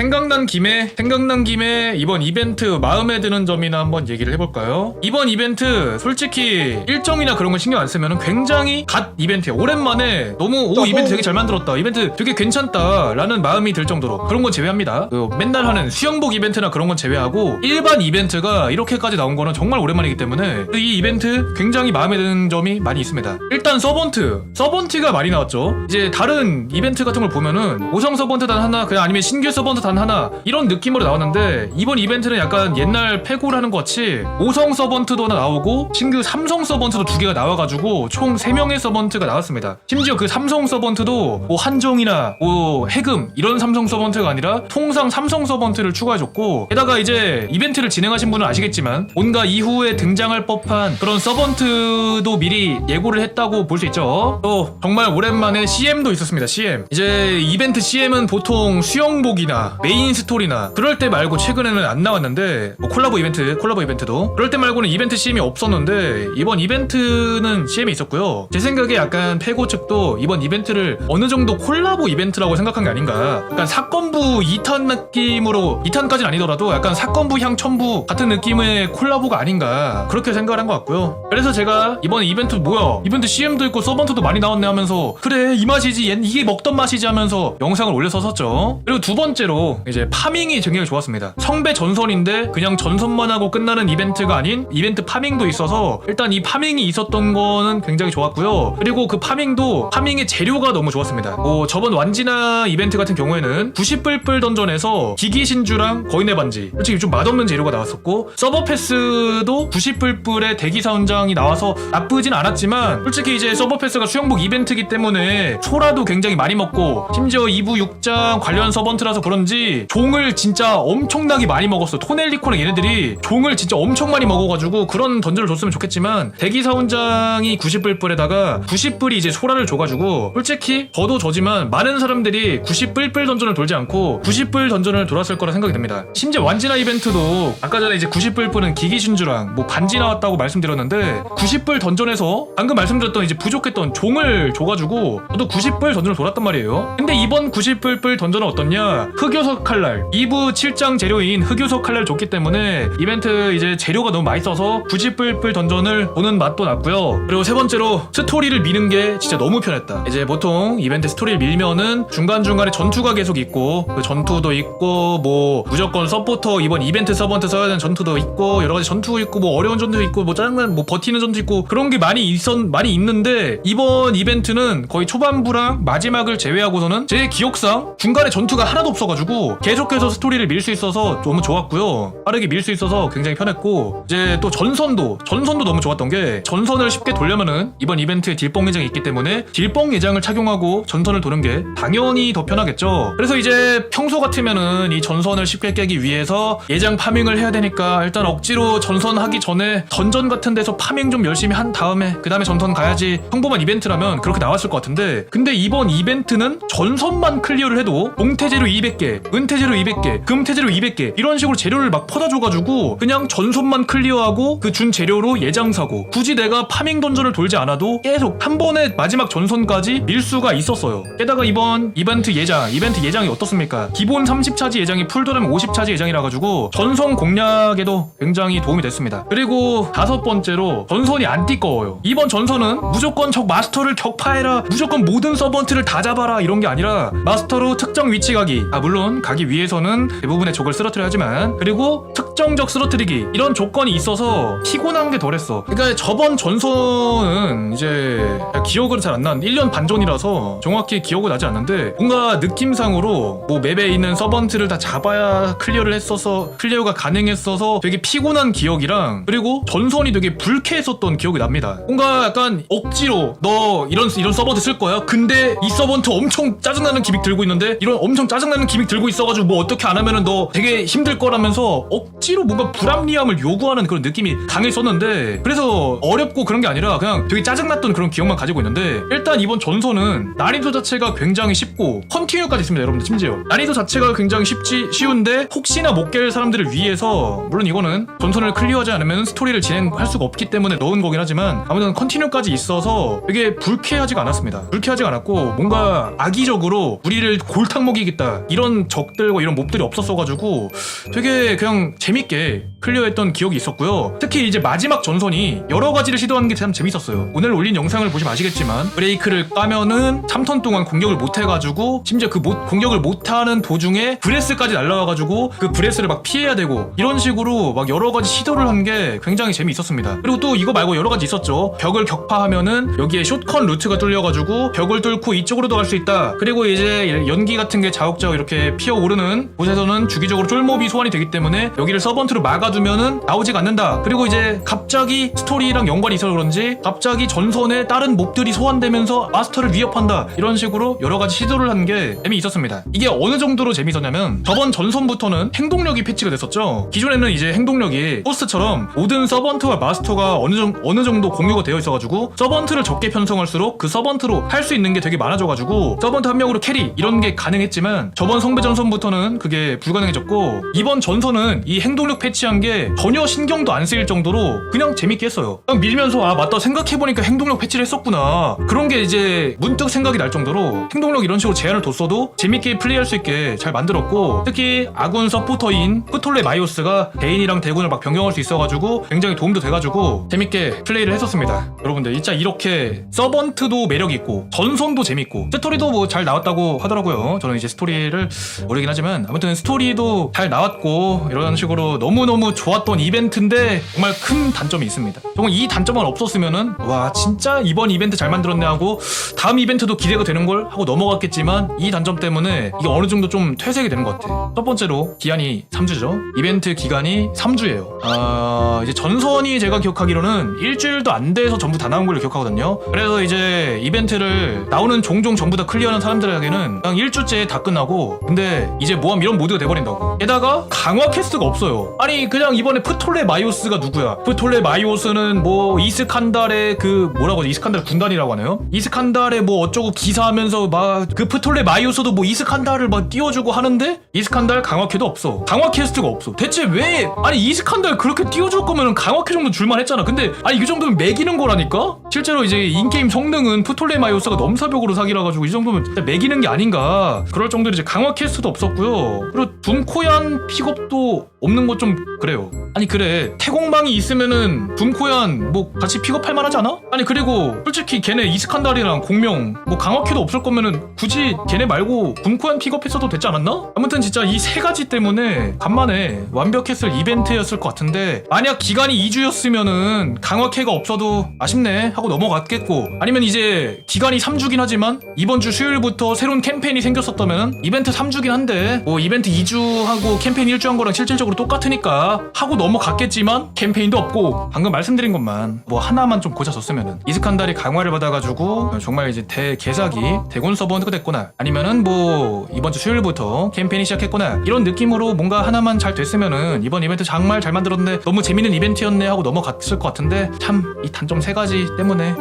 생각난 김에 생각난 김에 이번 이벤트 마음에 드는 점이나 한번 얘기를 해볼까요? 이번 이벤트 솔직히 일정이나 그런 거 신경 안 쓰면 굉장히 갓 이벤트야. 오랜만에 너무 오 이벤트 되게 잘 만들었다. 이벤트 되게 괜찮다 라는 마음이 들 정도로 그런 건 제외합니다. 그 맨날 하는 수영복 이벤트나 그런 건 제외하고 일반 이벤트가 이렇게까지 나온 거는 정말 오랜만이기 때문에 이 이벤트 굉장히 마음에 드는 점이 많이 있습니다. 일단 서번트 서번트가 많이 나왔죠. 이제 다른 이벤트 같은 걸 보면은 오성 서번트 단 하나 그냥 아니면 신규 서번트 단 하나 이런 느낌으로 나왔는데 이번 이벤트는 약간 옛날 패고라는 것 같이 오성 서번트도 하나 나오고 신규 삼성 서번트도 두 개가 나와가지고 총 3명의 서번트가 나왔습니다. 심지어 그 삼성 서번트도 뭐 한정이나 뭐 해금 이런 삼성 서번트가 아니라 통상 삼성 서번트를 추가해줬고 게다가 이제 이벤트를 진행하신 분은 아시겠지만 뭔가 이후에 등장할 법한 그런 서번트도 미리 예고를 했다고 볼 수 있죠. 또 정말 오랜만에 CM도 있었습니다. CM 이제 이벤트 CM은 보통 수영복이나 메인 스토리나 그럴 때 말고 최근에는 안 나왔는데 뭐 콜라보 이벤트 콜라보 이벤트도 그럴 때 말고는 이벤트 CM이 없었는데 이번 이벤트는 CM이 있었고요. 제 생각에 약간 페고 측도 이번 이벤트를 어느 정도 콜라보 이벤트라고 생각한 게 아닌가. 약간 사건부 2탄 느낌으로 2탄까지는 아니더라도 약간 사건부 향 첨부 같은 느낌의 콜라보가 아닌가 그렇게 생각을 한 것 같고요. 그래서 제가 이번 이벤트 뭐야 이벤트 CM도 있고 서번트도 많이 나왔네 하면서 그래 이 맛이지 얘 이게 먹던 맛이지 하면서 영상을 올려서었죠 그리고 두 번째로 이제 파밍이 굉장히 좋았습니다. 성배 전선인데 그냥 전선만 하고 끝나는 이벤트가 아닌 이벤트 파밍도 있어서 일단 이 파밍이 있었던 거는 굉장히 좋았고요. 그리고 그 파밍도 파밍의 재료가 너무 좋았습니다. 뭐 저번 완지나 이벤트 같은 경우에는 90뿔뿔 던전에서 기기신주랑 거인의 반지 솔직히 좀 맛없는 재료가 나왔었고 서버 패스도 90뿔뿔의 대기사 원장이 나와서 나쁘진 않았지만 솔직히 이제 서버 패스가 수영복 이벤트이기 때문에 소라도 굉장히 많이 먹고 심지어 2부 6장 관련 서번트라서 그런지 종을 진짜 엄청나게 많이 먹었어. 토넬리코랑 얘네들이 종을 진짜 엄청 많이 먹어가지고 그런 던전을 줬으면 좋겠지만 대기 사원장이 90뿔뿔에다가 90뿔이 이제 소라를 줘가지고 솔직히 저도 저지만 많은 사람들이 90뿔뿔 던전을 돌지 않고 90뿔 던전을 돌았을 거라 생각이 듭니다. 심지어 완지나 이벤트도 아까 전에 이제 90뿔뿔은 기기신주랑 뭐 반지 나왔다고 말씀드렸는데 90뿔 던전에서 방금 말씀드렸던 이제 부족했던 종을 줘가지고 저도 90뿔 던전을 돌았단 말이에요. 근데 이번 90뿔뿔 던전은 어떻냐? 흑 요석 칼날. 2부 7장 재료인 흑요석 칼날 줬기 때문에 이벤트 이제 재료가 너무 맛있어서 90뿔뿔 던전을 보는 맛도 났고요. 그리고 세 번째로 스토리를 미는 게 진짜 너무 편했다. 이제 보통 이벤트 스토리를 밀면은 중간중간에 전투가 계속 있고 그 전투도 있고 뭐 무조건 서포터 이번 이벤트 서번트 써야 되는 전투도 있고 여러 가지 전투 있고 뭐 어려운 전투 있고 뭐 짜증난 뭐 버티는 전투 있고 그런 게 많이 있었 많이 있는데 이번 이벤트는 거의 초반부랑 마지막을 제외하고서는 제 기억상 중간에 전투가 하나도 없어가지고 계속해서 스토리를 밀 수 있어서 너무 좋았고요. 빠르게 밀 수 있어서 굉장히 편했고 이제 또 전선도 전선도 너무 좋았던 게 전선을 쉽게 돌려면은 이번 이벤트에 딜뽕 예장이 있기 때문에 딜뽕 예장을 착용하고 전선을 도는 게 당연히 더 편하겠죠. 그래서 이제 평소 같으면은 이 전선을 쉽게 깨기 위해서 예장 파밍을 해야 되니까 일단 억지로 전선 하기 전에 던전 같은 데서 파밍 좀 열심히 한 다음에 그 다음에 전선 가야지 평범한 이벤트라면 그렇게 나왔을 것 같은데 근데 이번 이벤트는 전선만 클리어를 해도 동태재료 200개 은태재료 200개 금태재료 200개 이런 식으로 재료를 막 퍼다 줘가지고 그냥 전선만 클리어하고 그 준 재료로 예장 사고. 굳이 내가 파밍 던전을 돌지 않아도 계속 한 번에 마지막 전선까지 밀 수가 있었어요. 게다가 이번 이벤트 예장 이벤트 예장이 어떻습니까? 기본 30차지 예장이 풀도면 50차지 예장이라 가지고 전선 공략에도 굉장히 도움이 됐습니다. 그리고 다섯 번째로 전선이 안 띠꺼워요. 이번 전선은 무조건 적 마스터를 격파해라. 무조건 모든 서번트를 다 잡아라. 이런 게 아니라 마스터로 특정 위치 가기. 아 물론 가기 위해서는 대부분의 적을 쓰러뜨려야 하지만 그리고 특정적 쓰러뜨리기 이런 조건이 있어서 피곤한 게 덜했어. 그러니까 저번 전선은 이제 기억은 잘안 나는데 1년 반 전이라서 정확히 기억은 나지 않는데 뭔가 느낌상으로 뭐 맵에 있는 서번트를 다 잡아야 클리어를 했어서 클리어가 가능했어서 되게 피곤한 기억이랑 그리고 전선이 되게 불쾌했었던 기억이 납니다. 뭔가 약간 억지로 너 이런 이런 서번트 쓸 거야? 근데 이 서번트 엄청 짜증나는 기믹 들고 있는데 이런 엄청 짜증나는 기믹 들고 있어가지고 뭐 어떻게 안 하면은 너 되게 힘들 거라면서 억지로 뭔가 불합리함을 요구하는 그런 느낌이 강했었는데 그래서 어렵고 그런 게 아니라 그냥 되게 짜증났던 그런 기억만 가지고 있는데 일단 이번 전선은 난이도 자체가 굉장히 쉽고 컨티뉴까지 있습니다 여러분들 심지어. 난이도 자체가 굉장히 쉽지 쉬운데 혹시나 못 깰 사람들을 위해서 물론 이거는 전선을 클리어하지 않으면 스토리를 진행할 수가 없기 때문에 넣은 거긴 하지만 아무튼 컨티뉴까지 있어서 되게 불쾌하지가 않았습니다. 불쾌하지가 않았고 뭔가 악의적으로 우리를 골탕 먹이겠다 이런 적들과 이런 몹들이 없었어가지고 되게 그냥 재밌게 클리어했던 기억이 있었고요. 특히 이제 마지막 전선이 여러 가지를 시도하는 게 참 재밌었어요. 오늘 올린 영상을 보시면 아시겠지만 브레이크를 까면은 3턴 동안 공격을 못 해가지고 심지어 그 못- 공격을 못 하는 도중에 브레스까지 날라와가지고 그 브레스를 막 피해야 되고 이런 식으로 막 여러 가지 시도를 한 게 굉장히 재미있었습니다. 그리고 또 이거 말고 여러 가지 있었죠. 벽을 격파하면은 여기에 숏컨 루트가 뚫려가지고 벽을 뚫고 이쪽으로도 갈 수 있다. 그리고 이제 연기 같은 게 자욱자욱 이렇게 피어오르는 곳에서는 주기적으로 쫄몹이 소환이 되기 때문에 여기를 서번트로 막아두면은 나오지가 않는다. 그리고 이제 갑자기 스토리랑 연관이 있어서 그런지 갑자기 전선에 다른 몹들이 소환되면서 마스터를 위협한다. 이런 식으로 여러 가지 시도를 한 게 재미있었습니다. 이게 어느 정도로 재미있었냐면 저번 전선부터는 행동력이 패치가 됐었죠. 기존에는 이제 행동력이 포스트처럼 모든 서번트와 마스터가 어느 정도 어느 정도 공유가 되어 있어가지고 서번트를 적게 편성할수록 그 서번트로 할 수 있는 게 되게 많아져가지고 서번트 한 명으로 캐리 이런 게 가능했지만 저번 성배 전선부터는 그게 불가능해졌고 이번 전선은 이 행동력 패치한 게 전혀 신경도 안 쓰일 정도로 그냥 재밌게 했어요. 그냥 밀면서 아 맞다 생각해보니까 행동력 패치를 했었구나 그런 게 이제 문득 생각이 날 정도로 행동력 이런 식으로 제한을 뒀어도 재밌게 플레이할 수 있게 잘 만들었고 특히 아군 서포터인 프톨레 마이오스가 대인이랑 대군을 막 변경할 수 있어가지고 굉장히 도움도 돼가지고 재밌게 플레이를 했었습니다. 여러분들 진짜 이렇게 서번트도 매력 있고 전선도 재밌고 스토리도 뭐 잘 나왔다고 하더라고요. 저는 이제 스토리를 모르긴 하지만 아무튼 스토리도 잘 나왔고 이런 식으로 너무너무 좋았던 이벤트인데 정말 큰 단점이 있습니다. 정말 이 단점만 없었으면은 와 진짜 이번 이벤트 잘 만들었네 하고 다음 이벤트도 기대가 되는 걸 하고 넘어갔겠지만 이 단점 때문에 이게 어느 정도 좀 퇴색이 되는 것 같아. 첫 번째로 기한이 3주죠. 이벤트 기간이 3주예요. 아 이제 전선이 제가 기억하기로는 일주일도 안 돼서 전부 다 나온 걸로 기억하거든요. 그래서 이제 이벤트를 나오는 종종 전부 다 클리어하는 사람들에게는 그냥 일주째 다 끝나고 근데 이제 모함 이런 모드가 돼버린다고. 게다가 강화 캐스트가 없어요. 아니 그냥 이번에 프톨레 마이오스가 누구야? 프톨레 마이오스는 뭐 이스칸달의 그 뭐라고 하지? 이스칸달 군단이라고 하나요? 이스칸달의 뭐 어쩌고 기사하면서 막 그 프톨레 마이오스도 뭐 이스칸달을 막 띄워주고 하는데 이스칸달 강화캐도 없어. 강화 캐스트가 없어. 대체 왜? 아니 이스칸달 그렇게 띄워줄 거면 강화캐 정도 줄만 했잖아. 근데 아니 이 정도면 매기는 거라니까? 실제로 이제 인게임 성능은 프톨레 마이오스가 넘사벽으로 사기라 가지고 이 정도면 진짜 매기는 게 아닌가. 그럴 정도로 이제 강화 캐스트 도 없었고요. 그리고 둠코얀 픽업도 없는 것좀 그래요. 아니 그래 태공망이 있으면은 둠코얀 뭐 같이 픽업할 만하지 않아? 아니 그리고 솔직히 걔네 이스칸달이랑 공명 뭐 강화키도 없을 거면은 굳이 걔네 말고 둠코얀 픽업했어도 됐지 않았나? 아무튼 진짜 이 세 가지 때문에 간만에 완벽했을 이벤트였을 것 같은데 만약 기간이 2주였으면은 강화캐가 없어도 아쉽네 하고 넘어갔겠고 아니면 이제 기간이 3주긴 하지만 이번 주 수요일부터 새로운 캠페인이 생겼었다면 이벤트 3주긴 한데 뭐 이벤트 2주 하고 캠페인 1주 한 거랑 실질적으로 똑같으니까 하고 넘어갔겠지만 캠페인도 없고 방금 말씀드린 것만 뭐 하나만 좀 고쳐줬으면은 이스칸달이 강화를 받아가지고 정말 이제 대개사기 대군 서버가 됐구나 아니면은 뭐 이번 주 수요일부터 캠페인이 시작했구나 이런 느낌으로 뭔가 하나만 잘 됐으면은 이번 이벤트 정말 잘 만들었네 너무 재밌는 이벤트였네 하고 넘어갔을 것 같은데 참 이 단점 세 가지 때문에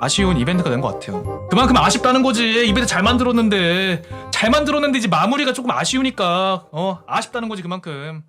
아쉬운 이벤트가 된 것 같아요. 그만큼 아쉽다는 거지. 이벤트 잘 만들었는데 잘 만들었는데 이제 마무리가 조금 아쉬우니까 어 아쉽다는 거지 그만큼.